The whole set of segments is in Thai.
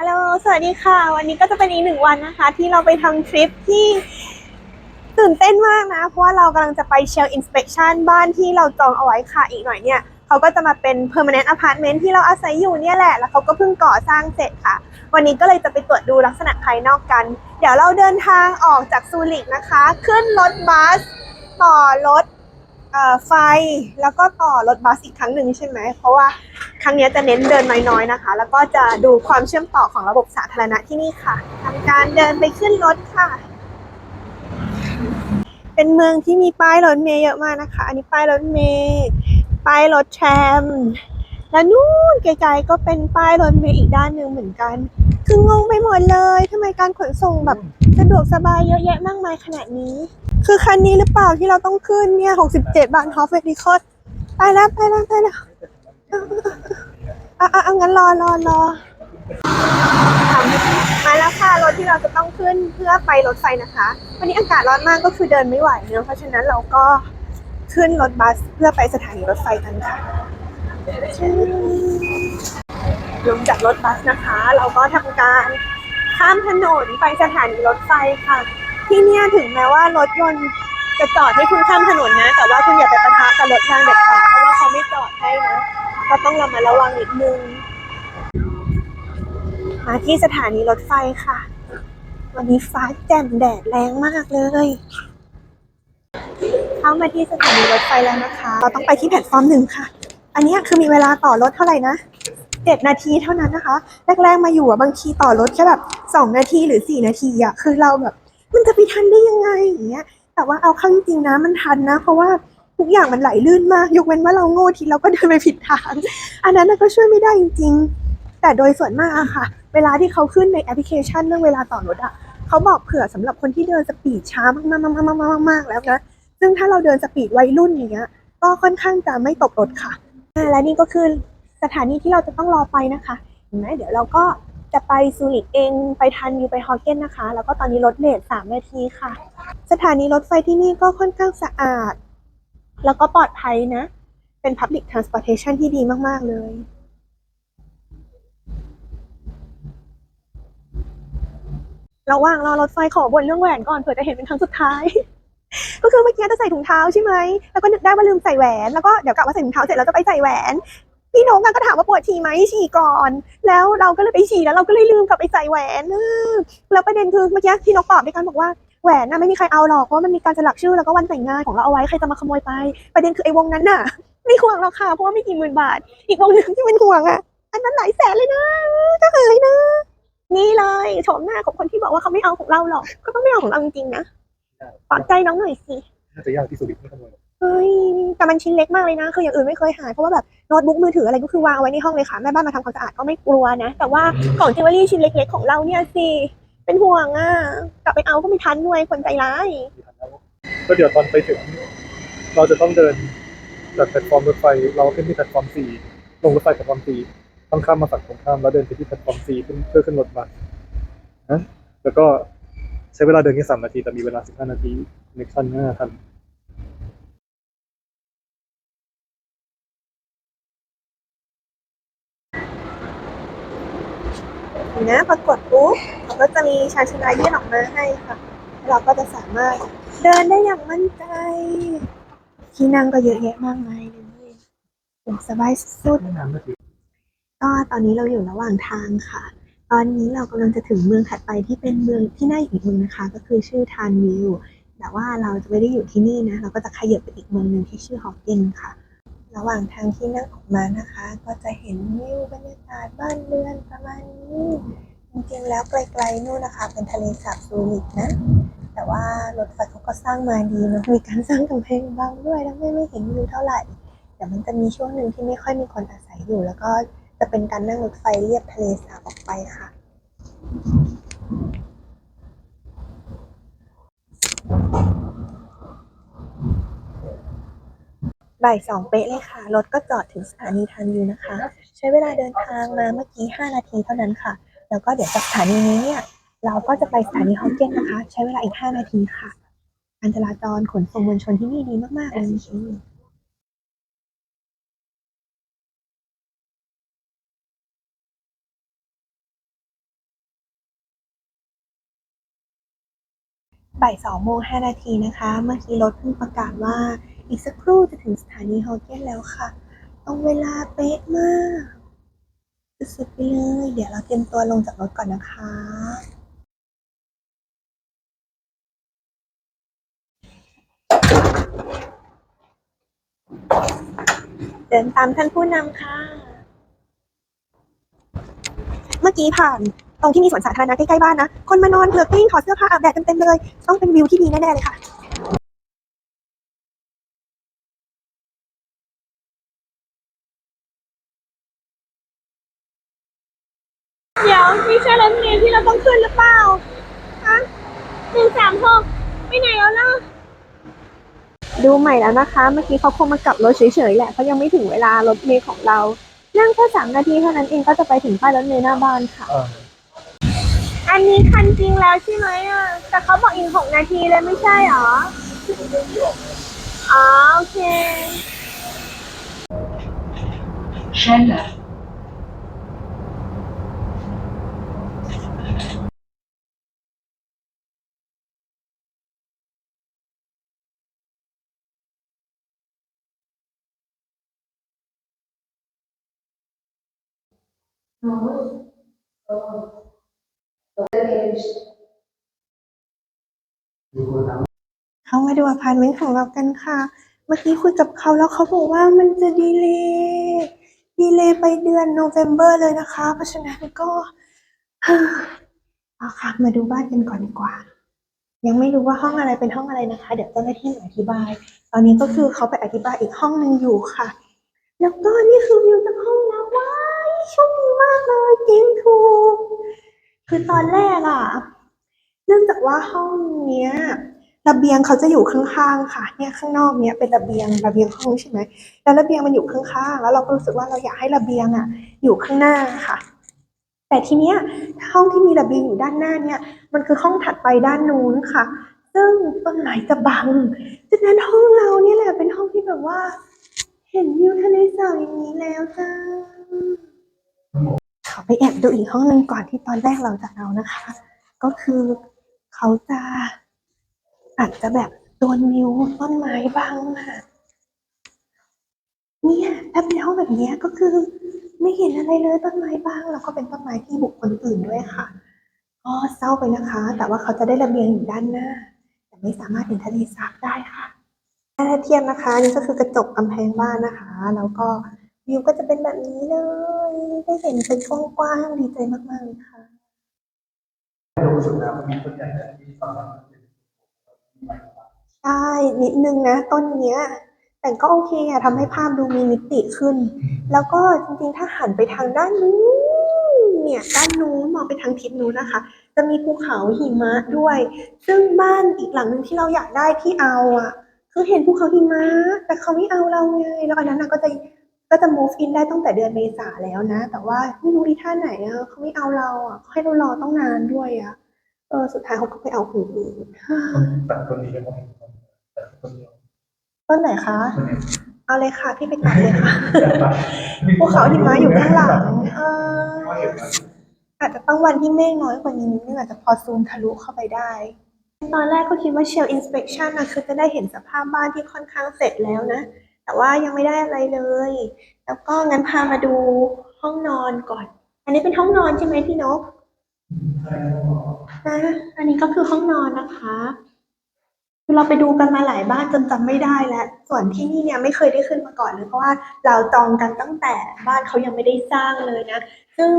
ฮัลโหล สวัสดีค่ะ วันนี้ก็จะเป็นอีกหนึ่งวันนะคะ ที่เราไปทำทริปที่ตื่นเต้นมากนะ เพราะว่าเรากำลังจะไปเชล inspection บ้านที่เราจองเอาไว้ค่ะ อีกหน่อยเนี่ย เขาก็จะมาเป็น permanent apartment ที่เราอาศัยอยู่เนี่ยแหละ แล้วเขาก็เพิ่งก่อสร้างเสร็จค่ะ วันนี้ก็เลยจะไปตรวจดูลักษณะภายนอกกัน เดี๋ยวเราเดินทางออกจากซูริกนะคะ ขึ้นรถบัส ต่อรถ ไฟแล้วก็ต่อรถบัสอีกครั้งหนึ่งใช่ไหม เพราะว่าครั้งนี้จะเน้นเดินน้อยๆนะคะ แล้วก็จะดูความเชื่อมต่อของระบบสาธารณะที่นี่ค่ะทำการเดินไปขึ้นรถค่ะ เป็นเมืองที่มีป้ายรถเมย์เยอะมากนะคะ อันนี้ป้ายรถเมย์ป้ายรถแทรมแล้วนู่นไกลๆก็เป็นป้ายรถเมย์อีกด้านหนึ่งเหมือนกัน คืองงไปหมดเลยทำไมการขนส่งแบบสะดวกสบายเยอะแยะมากมายขนาดนี้ คือคันนี้หรือเปล่าที่เราต้องขึ้นเนี่ย67บเจ็ดบาทฮอฟเฟดิคอตไปแล้วไปแล้วไปแล้วอะอะอะงั้นรอรอรอมาแล้วค่ะรถที่เราจะต้องขึ้นเพื่อไปรถไฟนะคะ วันนี้อากาศร้อนมากก็คือเดินไม่ไหวเนอะเพราะฉะนั้นเราก็ขึ้นรถบัสเพื่อไปสถานีรถไฟกันค่ะลงจากรถบัสนะคะ เราก็ทำการข้ามถนนไปสถานีรถไฟค่ะ ที่เนี่ยถึงแม้ว่ารถยนต์จะจอดให้คุณข้ามถนนนะ แต่ว่าคุณอย่าไปปะทะกับรถทางเด็ดขาดเพราะว่าเขาไม่จอดให้นะก็ต้องระมัดระวังนิดนึงมาที่สถานีรถไฟค่ะ วันนี้ฟ้าแจ่มแดดแรงมากเลยเข้ามาที่สถานีรถไฟแล้วนะคะ เราต้องไปที่แพลตฟอร์มหนึ่งค่ะ อันนี้คือมีเวลาต่อรถเท่าไหร่นะเจ็ดนาทีเท่านั้นนะคะ แรกๆมาอยู่อะบางทีต่อรถแค่แบบสองนาทีหรือสี่นาทีอะคือเราแบบ มันจะไปทันได้ยังไงอย่างเงี้ย แต่ว่าเอาเข้าจริงๆนะมันทันนะ เพราะว่าทุกอย่างมันไหลลื่นมาก ยกเว้นว่าเราโง่ทีเราก็เดินไปผิดทาง อันนั้นก็ช่วยไม่ได้จริง ๆ แต่โดยส่วนมากอะค่ะ เวลาที่เขาขึ้นในแอปพลิเคชันเรื่องเวลาต่อรถอะเขาบอกเผื่อสำหรับคนที่เดินสปีดช้ามากๆๆๆๆๆแล้วนะซึ่งถ้าเราเดินสปีดวัยรุ่นอย่างเงี้ย ก็ค่อนข้างจะไม่ตกรถค่ะและนี่ก็คือสถานีที่เราจะต้องรอไปนะคะเห็นไหมเดี๋ยวเราก็ จะไปซูริกเองไปทันยูไปฮอเกนนะคะ แล้วก็ตอนนี้รถเลทสามนาทีค่ะ สถานีรถไฟที่นี่ก็ค่อนข้างสะอาด แล้วก็ปลอดภัยนะ เป็น Public Transportation ที่ดีมาก ๆ เลยระหว่างรอรถไฟขอบนเรื่องแหวนก่อนเผื่อจะเห็นเป็นครั้งสุดท้าย ก็คือเมื่อกี้จะใส่ถุงเท้าใช่ไหม แล้วก็นึกได้ว่าลืมใส่แหวน แล้วก็เดี๋ยวกะว่าใส่ถุงเท้าเสร็จแล้วจะไปใส่แหวน พี่นกอะก็ถามว่าปวดฉี่ไหมฉี่ก่อน แล้วเราก็เลยไปฉี่แล้วเราก็เลยลืมกลับไปใส่แหวนเออแล้วประเด็นคือเมื่อกี้พี่นกตอบด้วยกันบอกว่าแหวนน่ะไม่มีใครเอาหรอกเพราะว่ามันมีการสลักชื่อแล้วก็วันแต่งงานของเราเอาไว้ใครจะมาขโมยไป ประเด็นคือไอ้วงนั้นน่ะ ไม่ห่วงหรอกค่ะเพราะว่าไม่กี่หมื่นบาท อีกวงหนึงที่เป็นห่วงอะอันนั้นหลายแสนเลยนะก็หายนะ นี่เลยโฉมหน้าของคนที่บอกว่าเขาไม่เอาของเราหรอก ก็ต้องไม่เอาของเราจริงๆนะปลอบใจน้องหน่อยสิน่าจะยากที่สุดที่ไม่ขโมยหรอกเฮ้ยแต่มันชิ้นเล็กมากเลยนะคืออย่างอื่นไม่เคยหายเพราะว่าแบบ โน้ตบุ๊กมือถืออะไรก็คือวางเอาไว้ในห้องเลยค่ะแม่บ้านมาทำความสะอาดก็ไม่กลัวนะ แต่ว่าของจิวเวลรี่ชิ้นเล็ก ๆ ของเราเนี่ยสิเป็นห่วงอะกลับไปเอาก็ไม่ทันด้วยคนใจร้ายที่ทันแล้วก็เดี๋ยวตอนไปถึง เราจะต้องเดินจากแพลตฟอร์มรถไฟเราขึ้นที่แพลตฟอร์มสี่ลงรถไฟแพลตฟอร์มสี่ต้องข้ามมาฝั่งตรงข้ามแล้วเดินไปที่แพลตฟอร์มสี่ขึ้นเพื่อขึ้นรถบัสนะแล้วก็ใช้เวลาเดินแค่สามนาทีแต่มีเวลาสิบห้านาทีในขั้นหน้าทัน นี่นะพอกดปุ๊บเขาก็จะมีชานชาลายื่นออกมาให้ค่ะ เราก็จะสามารถเดินได้อย่างมั่นใจ ที่นั่งก็เยอะแยะมากมายเลยโอ้สบายสุดก็ตอนนี้เราอยู่ระหว่างทางค่ะ ตอนนี้เรากำลังจะถึงเมืองถัดไปที่เป็นเมืองที่น่าอยู่อีกเมืองนะคะ ก็คือชื่อทานวิวแต่ว่าเราจะไม่ได้อยู่ที่นี่นะ เราก็จะขยับไปอีกเมืองหนึ่งที่ชื่อฮอกเกนค่ะ ระหว่างทางที่นั่งออกมานะคะ ก็จะเห็นวิวบรรยากาศบ้านเรือนประมาณนี้ จริงๆแล้วไกลๆนู่นนะคะ เป็นทะเลสาบซูริกนะ แต่ว่ารถไฟเขาก็สร้างมาดีเนอะมีการสร้างกำแพงบางด้วยแล้วไม่ไม่เห็นวิวเท่าไหร่แต่มันจะมีช่วงหนึ่งที่ไม่ค่อยมีคนอาศัยอยู่ แล้วก็จะเป็นการนั่งรถไฟเลียบทะเลสาบออกไปค่ะ บ่ายสองเป๊ะเลยค่ะ รถก็จอดถึงสถานีทันยูนะคะ ใช้เวลาเดินทางมาเมื่อกี้ 5 นาทีเท่านั้นค่ะ แล้วก็เดี๋ยวจากสถานีนี้เนี่ย เราก็จะไปสถานีฮอกเก้นนะคะ ใช้เวลาอีก 5 นาทีค่ะ การจราจรขนส่งมวลชนที่นี่ดีมากๆเลยบ่ายสองโมงห้านาทีนะคะ เมื่อกี้รถเพิ่งประกาศว่า อีกสักครู่จะถึงสถานีฮอลเกนแล้วค่ะ ตรงเวลาเป๊ะมาก สุดๆไปเลย เดี๋ยวเราเตรียมตัวลงจากรถก่อนนะคะ เดินตามท่านผู้นำค่ะ เมื่อกี้ผ่านตรงที่มีสวนสาธารณะใกล้ๆบ้านนะ คนมานอนเกลือกกลิ้งถอดเสื้อผ้าอาบแดดเต็มๆเลย ต้องเป็นวิวที่ดีแน่ๆเลยค่ะ เดี๋ยวนี่ใช่รถเมล์ที่เราต้องขึ้นหรือเปล่าฮะหนึ่งสามหกไปไหนแล้วล่ะ ดูใหม่แล้วนะคะ เมื่อกี้เขาคงมากลับรถเฉยๆแหละเพราะยังไม่ถึงเวลารถเมล์ของเรา นั่งแค่สามนาทีเท่านั้นเองก็จะไปถึงป้ายรถเมล์หน้าบ้านค่ะอ่าอันนี้คันจริงแล้วใช่ไหมอะ แต่เขาบอกอีกหกนาทีเลยไม่ใช่หรอ อ๋อโอเค เข้ามาดูอพาร์ตเมนต์ของเรากันค่ะ เมื่อกี้คุยกับเขาแล้วเขาบอกว่ามันจะดีเลย์ดีเลย์ไปเดือนโนเวม ber เลยนะคะ เพราะฉะนั้นก็เอาค่ะ มาดูบ้านกันก่อนดีกว่า ยังไม่รู้ว่าห้องอะไรเป็นห้องอะไรนะคะ เดี๋ยวเจ้าหน้าที่อธิบาย ตอนนี้ก็คือเขาไปอธิบายอีกห้องหนึ่งอยู่ค่ะ แล้วก็นี่คือวิวจาก โชคดีมากเลยเก่งถูก คือตอนแรกอะเนื่องจากว่าห้องเนี้ยระเบียงเขาจะอยู่ข้างๆค่ะ เนี่ยข้างนอกเนี้ยเป็นระเบียงระเบียงห้องใช่ไหมแล้วระเบียงมันอยู่ข้างๆแล้วเราก็รู้สึกว่าเราอยากให้ระเบียงอะอยู่ข้างหน้าค่ะ แต่ทีเนี้ยห้องที่มีระเบียงอยู่ด้านหน้าเนี่ย มันคือห้องถัดไปด้านนู้นค่ะ ซึ่งต้นไม้จะบังฉะนั้นห้องเราเนี่ยแหละเป็นห้องที่แบบว่า เห็นวิวทะเลสาบอย่างนี้แล้วจ้า อไปแอบดูอีกห้องหนึ่งก่อนที่ตอนแรกเราจะเอานะคะ ก็คือเขาจะอาจจะแบบโดนวิวต้นไม้บังอะเนี่ยถ้าเป็นห้องแบบนี้ก็คือ ไม่เห็นอะไรเลยต้นไม้บ้าง แล้วก็เป็นต้นไม้ที่บุคคลอื่นด้วยค่ะก็เศร้าไปนะคะ แต่ว่าเขาจะได้ระเบียงอยู่ด้านหน้า แต่ไม่สามารถเห็นทะเลสาบได้ค่ะถ้าเทียบนะคะนี่ก็คือกระจกกำแพงบ้านนะคะ แล้วก็ วิวก็จะเป็นแบบนี้เลย ได้เห็นเป็นกว้างๆดีใจมากๆเลยค่ะรู้สึกนะมันมีต้นใหญ่ที่สามารถเป็นใช่นิดนึงนะ ต้นเนี้ย แต่ก็โอเคอะทำให้ภาพดูมีมิติขึ้น แล้วก็จริงๆ ถ้าหันไปทางด้านนู้นเนี่ยด้านนู้นมองไปทางทิศนู้นนะคะ จะมีภูเขาหิมะด้วย ซึ่งบ้านอีกหลังหนึ่งที่เราอยากได้ที่เอาอะคือเห็นภูเขาหิมะ แต่เขาไม่เอาเราไงแล้วอันนั้นนะก็จะ ก็จะ move in ได้ตั้งแต่เดือนเมษาแล้วนะ แต่ว่าไม่รู้อีท่าไหนอะเขาไม่เอาเราอะเขาให้เรารอต้องนานด้วยอะเออสุดท้ายเขาก็ไปเอาคนอื่นตัดต้นนี้ก็ได้ตัดต้นเดียวต้นไหนคะต้นนี้เอาเลยค่ะพี่ไปตัดเลยค่ะภูเขาหิมะอยู่ข้างหลังเอออาจจะต้องวันที่เมฆน้อยกว่านี้นิดนึงอาจจะพอซูมทะลุเข้าไปได้ ตอนแรกก็คิดว่าเชล inspection นะคือจะได้เห็นสภาพบ้านที่ค่อนข้างเสร็จแล้วนะ แต่ว่ายังไม่ได้อะไรเลย แล้วก็งั้นพามาดูห้องนอนก่อน อันนี้เป็นห้องนอนใช่ไหมพี่นกนะอันนี้ก็คือห้องนอนนะคะคือเราไปดูกันมาหลายบ้านจนจำไม่ได้แล้ว ส่วนที่นี่เนี่ยไม่เคยได้ขึ้นมาก่อนเลยเพราะว่าเราจองกันตั้งแต่บ้านเขายังไม่ได้สร้างเลยนะ ซึ่ง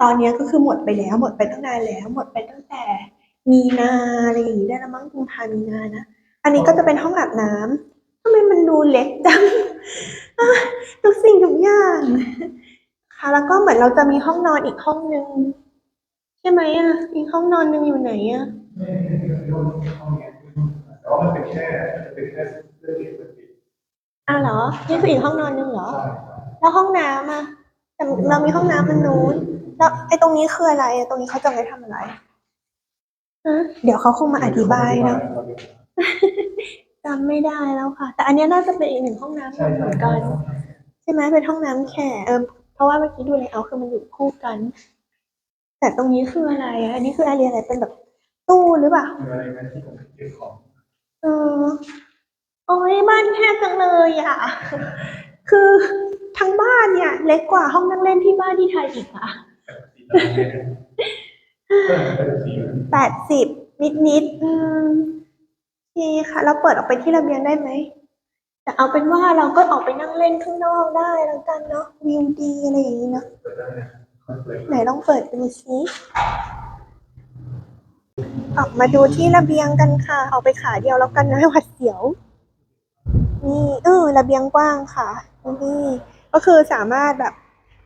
ตอนเนี้ยก็คือหมดไปแล้ว หมดไปตั้งนานแล้ว หมดไปตั้งแต่มีนาอะไรอย่างนี้ได้ละมั้งกุมภามีนานะ อันนี้ก็จะเป็นห้องอาบน้ำ ทำไมมันดูเล็กจังทุกสิ่งทุกอย่างค่ะแล้วก็เหมือนเราจะมีห้องนอนอีกห้องนึงใช่ไหมอะอีกห้องนอนหนึงอยู่ไหนอะแต่ว่ามันเป็นแค่เป็นแค่เรื่องเอกสารอ้าวเหรอนี่คืออีกห้องนอนหนึงเหรอ แล้วห้องน้ำอะแต่เรามีห้องน้ำมันนู้น แล้วไอ้ตรงนี้คืออะไรตรงนี้เขาจะไว้ทำอะไรฮะเดี๋ยวเขาคงมาอธิบายนะ จำไม่ได้แล้วค่ะ แต่อันเนี้ยน่าจะเป็นอีกหนึ่งห้องน้ำใช่เหใช่มือนกันใช่ไหมเป็นห้องน้ำแขกเออเพราะว่าเมื่อกี้ดูเลยเอาคือมันอยู่คู่กัน แต่ตรงนี้คืออะไรอะอันนี้คืออะไรอะไรเป็นแบบตู้หรือเปล่าอะไรนะที่ผมเก็บของเออโอ้ยบ้านแคบจังเลยอะ คือทั้งบ้านเนี่ย เล็กกว่าห้องนั่งเล่นที่บ้านที่ไทยอีกอะแปดสิบนิดนิดๆอืมโอ เคค่ะ เราเปิดออกไปที่ระเบียงได้ไหม แต่เอาเป็นว่าเราก็ออกไปนั่งเล่นข้างนอกได้แล้วกันเนาะวิวดีอะไรอย่างนี้เนาะไหนลองเปิดดูซิออกมาดูที่ระเบียงกันค่ะเอาไปขาเดียวแล้วกันนะหวัดเสียว นี่เออระเบียงกว้างค่ะนี่ก็คือสามารถแบบ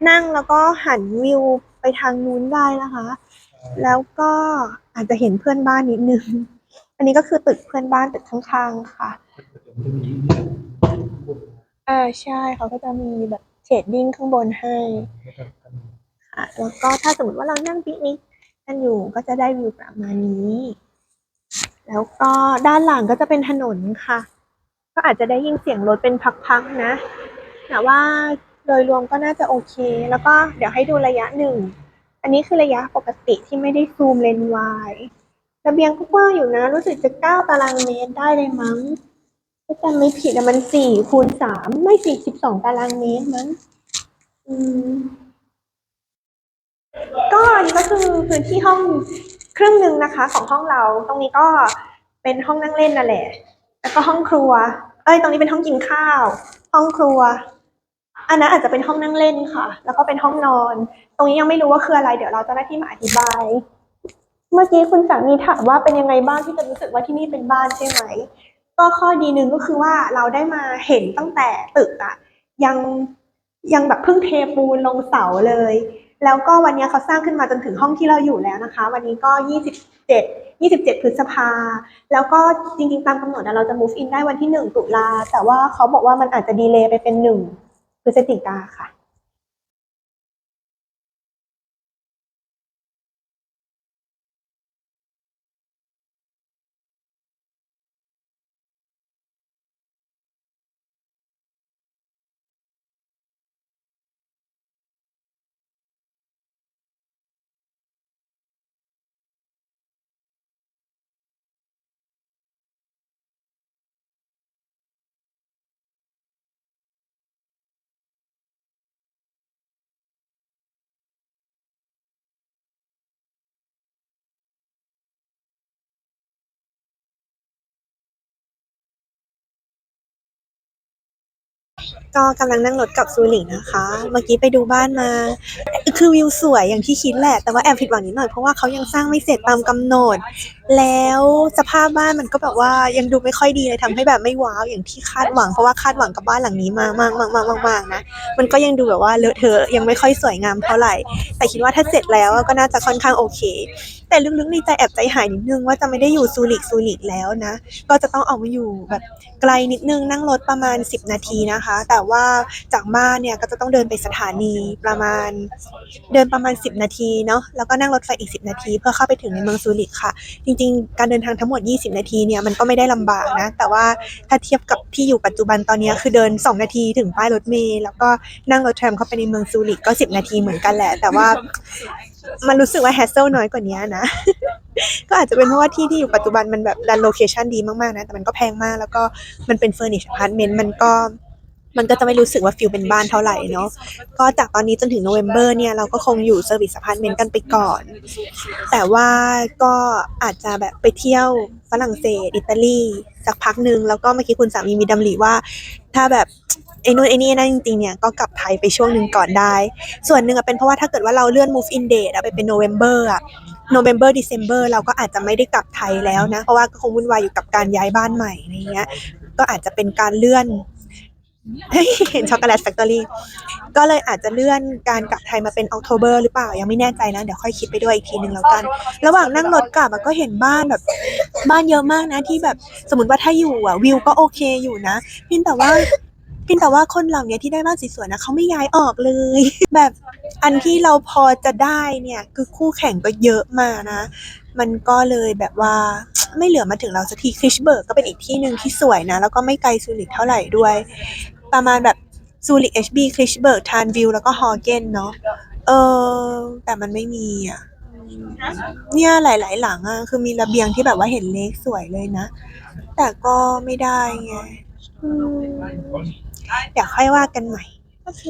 นั่งแล้วก็หันวิวไปทางนู้นได้นะคะ แล้วก็อาจจะเห็นเพื่อนบ้านนิดนึง อันนี้ก็คือตึกเพื่อนบ้านตึกข้างๆค่ะอ่าใช่เขาก็จะมีแบบเชดดิ้งข้างบนให้ค่ะแล้วก็ถ้าสมมติว่าเรานั่งปิกนิกกันอยู่ก็จะได้วิวประมาณนี้ แล้วก็ด้านหลังก็จะเป็นถนนค่ะ ก็อาจจะได้ยินเสียงรถเป็นพักๆนะแต่ว่าโดยรวมก็น่าจะโอเค แล้วก็เดี๋ยวให้ดูระยะหนึ่ง อันนี้คือระยะปกติที่ไม่ได้ซูมเลนส์วาย ระเบียงก็กว้างอยู่นะ รู้สึกจะเก้าตารางเมตรได้เลยมั้งถ้าจำไม่ผิดอะมันสี่คูณสามไม่สี่สิบสองตารางเมตรมั้งอืมก็อันนี้ก็คือพื้นที่ห้องครึ่งหนึ่งนะคะ ของห้องเราตรงนี้ก็เป็นห้องนั่งเล่นนั่นแหละ แล้วก็ห้องครัว เอ้ย ตรงนี้เป็นห้องกินข้าว ห้องครัว อันนั้นอาจจะเป็นห้องนั่งเล่นค่ะ แล้วก็เป็นห้องนอน ตรงนี้ยังไม่รู้ว่าคืออะไร เดี๋ยวเราจ้าหน้ที่มาอธิบาย เมื่อกี้คุณสามีถามว่าเป็นยังไงบ้างที่จะรู้สึกว่าที่นี่เป็นบ้านใช่ไหม ก็ข้อดีหนึ่งก็คือว่าเราได้มาเห็นตั้งแต่ตึกอะยังยังแบบเพิ่งเทปูนลงเสาเลย แล้วก็วันนี้เขาสร้างขึ้นมาจนถึงห้องที่เราอยู่แล้วนะคะ วันนี้ก็ 27 27 พฤษภา แล้วก็จริงๆ ตามกำหนดอะเราจะ move in ได้วันที่ 1 ตุลา แต่ว่าเขาบอกว่ามันอาจจะดีเลย์ไปเป็น 1 พฤศจิกาค่ะ ก็กำลังนั่งรถกลับซูริกนะคะ เมื่อกี้ไปดูบ้านมา คือวิวสวยอย่างที่คิดแหละ แต่ว่าแอบผิดหวังนิดหน่อยเพราะว่าเขายังสร้างไม่เสร็จตามกำหนด แล้วสภาพบ้านมันก็แบบว่ายังดูไม่ค่อยดีเลยทำให้แบบไม่ว้าวอย่างที่คาดหวังเพราะว่าคาดหวังกับบ้านหลังนี้มามากมากมากมากมากนะ มันก็ยังดูแบบว่าเลอะเทอะยังไม่ค่อยสวยงามเท่าไหร่ แต่คิดว่าถ้าเสร็จแล้วก็น่าจะค่อนข้างโอเคแต่ลึกๆในใจแอบใจหายนิดนึงว่าจะไม่ได้อยู่ซูริกซูริกแล้วนะ ก็จะต้องออกมาอยู่แบบไกลนิดนึงนั่งรถประมาณ 10 นาทีนะคะ แต่ว่าจากบ้านเนี่ยก็จะต้องเดินไปสถานีประมาณ เดินประมาณ 10 นาทีเนาะแล้วก็นั่งรถไฟอีก 10 นาที เพื่อเข้าไปถึงในเมืองซูริกค่ะ จริงๆ การเดินทางทั้งหมด 20 นาทีเนี่ยมันก็ไม่ได้ลำบากนะ แต่ว่าถ้าเทียบกับที่อยู่ปัจจุบันตอนนี้คือเดิน 2 นาทีถึงป้ายรถเมล์แล้วก็นั่งรถแทรมเข้าไปในเมืองซูริกก็ 10 นาทีเหมือนกันแหละ แต่ว่า มันรู้สึกว่าแฮสเซิลน้อยกว่านี้นะ ก็อาจจะเป็นเพราะว่าที่ที่อยู่ปัจจุบันมันแบบดันโลเคชันดีมากๆนะ แต่มันก็แพงมากแล้วก็มันเป็นเฟอร์นิชอพาร์ตเมนต์มันก็มันก็จะไม่รู้สึกว่าฟิลเป็นบ้านเท่าไหร่เนาะ ก็จากตอนนี้จนถึงโนเวม ber เนี่ย เราก็คงอยู่เซอร์วิสอพาร์ตเมนต์กันไปก่อน แต่ว่าก็อาจจะแบบไปเที่ยวฝรั่งเศส อิตาลี สักพักหนึ่งแล้วก็เมื่อกี้คุณสามีมีดำริว่า ถ้าแบบ อ้นู่นไอ้นี่นั่นจริงๆเนี่ยก็กลับไทยไปช่วงหนึ่งก่อนได้ ส่วนหนึ่งอะเป็นเพราะว่าถ้าเกิดว่าเราเลื่อน move in date อะไปเป็น November อะ November December เราก็อาจจะไม่ได้กลับไทยแล้วนะ เพราะว่าก็คงวุ่นวายอยู่กับการย้ายบ้านใหม่อะไรเงี้ย ก็อาจจะเป็นการเลื่อนเห็นช็อกโกแลตแฟคทอรี่ก็เลยอาจจะเลื่อนการกลับไทยมาเป็น October หรือเปล่า ยังไม่แน่ใจนะ เดี๋ยวค่อยคิดไปด้วยอีกทีหนึ่งแล้วกัน ระหว่างนั่งรถกลับก็เห็นบ้านแบบ บ้านเยอะมากนะที่แบบสมมติว่าถ้าอยู่อะวิวก็โอเคอยู่นะเพียงแต่ว่า พียงแต่ว่าคนเหล่านี้ที่ได้บ้านสวยๆนะเขาไม่ย้ายออกเลย แบบอันที่เราพอจะได้เนี่ยคือคู่แข่งก็เยอะมานะ มันก็เลยแบบว่าไม่เหลือมาถึงเราสักทีคริชเบิร์กก็เป็นอีกที่หนึ่งที่สวยนะ แล้วก็ไม่ไกลซูริกเท่าไหร่ด้วย ประมาณแบบซูริกเอชบีคริชเบิร์กทานวิวแล้วก็ฮอเกนเนาะเออแต่มันไม่มีอะเนี่ยหลาย ๆ หลังอะคือมีระเบียงที่แบบว่าเห็นเลขสวยเลยนะ แต่ก็ไม่ได้ไง。 เดี๋ยวค่อยว่ากันใหม่ โอเค